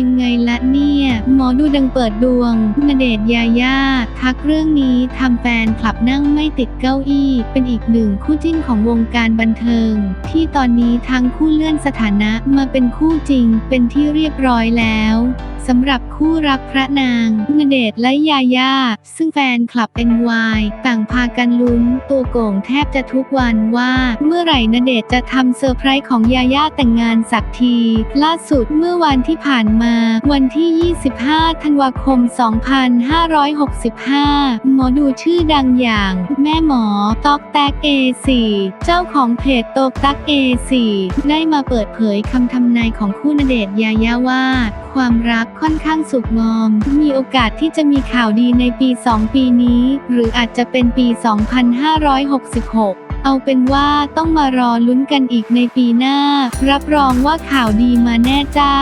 ยังไงละเนี่ย หมอดูดังเปิดดวงณเดชยาย่าทักเรื่องนี้ทำแฟนคลับนั่งไม่ติดเก้าอี้ เป็นอีกหนึ่งคู่จิ้นของวงการบันเทิง ที่ตอนนี้ทั้งคู่เลื่อนสถานะมาเป็นคู่จริง เป็นที่เรียบร้อยแล้ว สำหรับคู่รักพระนางณเดชและยาย่า ซึ่งแฟนคลับ NY ต่างพากันลุ้น ตัวโก่งแทบจะทุกวันว่า เมื่อไหร่ณเดชจะทำเซอร์ไพรส์ของยาย่าแต่งงานสักที ล่าสุดเมื่อวันที่ผ่านมา วันที่ 25 ธันวาคม 2565 หมอดูชื่อดังอย่าง แม่หมอตอกแตก A4 เจ้าของเพจโตกตัก A4 ได้มาเปิดเผยคำทำนายของคู่ณเดชยาย่าว่า ความรักค่อนข้างสุกงอม มีโอกาสที่จะมีข่าวดีในปี 2 ปีนี้ หรืออาจจะเป็นปี 2566เอาเป็นว่าต้องมารอลุ้นกันอีกในปีหน้า รับรองว่าข่าวดีมาแน่จ้า